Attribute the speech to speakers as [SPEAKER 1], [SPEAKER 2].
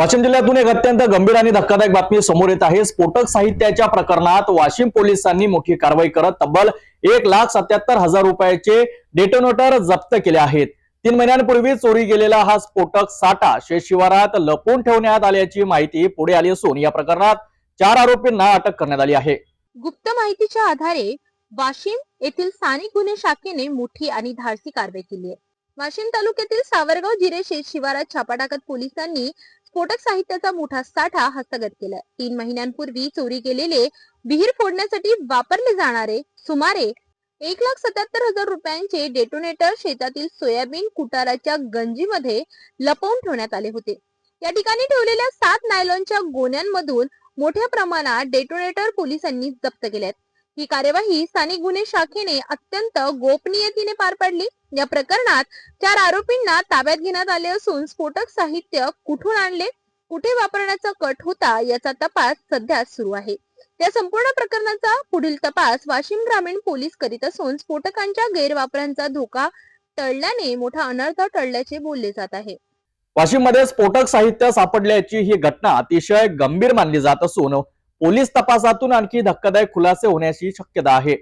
[SPEAKER 1] वाशिम जिल्ह्यातून एक अत्यंत गंभीर आणि धक्कादायक बातमी समोर येत आहे. स्फोटक साहित्याच्या प्रकरणात वाशिम पोलिसांनी मोठी कारवाई करत तब्बल एक लाख सत्याहत्तर हजार रुपयाचे डेटोनेटर जप्त केले आहेत. तीन महिन्यांपूर्वी चोरी गेलेला हा स्फोटक साठा शेत शिवारात लपवून ठेवण्यात आल्याची माहिती पुढे आली असून या प्रकरणात चार आरोपींना अटक करण्यात आली आहे.
[SPEAKER 2] गुप्त माहितीच्या आधारे वाशिम येथील स्थानिक गुन्हे शाखेने मोठी आणि धाडसी कारवाई केली आहे. वाशिम तालुक्यातील सावरगाव जिरे शेत शिवारात छापा टाकत पोलिसांनी स्फोटक साहित्याचा मोठा साठा हस्तगत केला. तीन महिन्यांपूर्वी चोरी केलेले विहीर फोडण्यासाठी वापरले जाणारे सुमारे एक लाख सत्याहत्तर हजार रुपयांचे डेटोनेटर शेतातील सोयाबीन कुटाराच्या गंजीमध्ये लपवून ठेवण्यात आले होते. या ठिकाणी ठेवलेल्या सात नायलॉनच्या गोण्यांमधून मोठ्या प्रमाणात डेटोनेटर पोलिसांनी जप्त केल्यात. ही कार्यवाही स्थानिक गुन्हे शाखेने अत्यंत गोपनीयतेने पार पाडली. या प्रकरणात चार आरोपींना ताब्यात घेण्यात आले असून स्फोटक साहित्य कुठून आणले? कुठे वापरण्याचा कट होता? याचा तपास सध्या सुरू आहे. या संपूर्ण प्रकरणाचा पुढील तपास वाशिम ग्रामीण पोलीस करीत असून स्फोटकांच्या गैरवापरांचा धोका टळल्याने मोठा अनर्थ टळल्याचे बोलले जात आहे.
[SPEAKER 1] वाशिममध्ये स्फोटक साहित्य सापडल्याची ही घटना अतिशय गंभीर मानली जात असून पोलीस तपासातून आणखी धक्कादायक खुलासे होण्याची शक्यता आहे.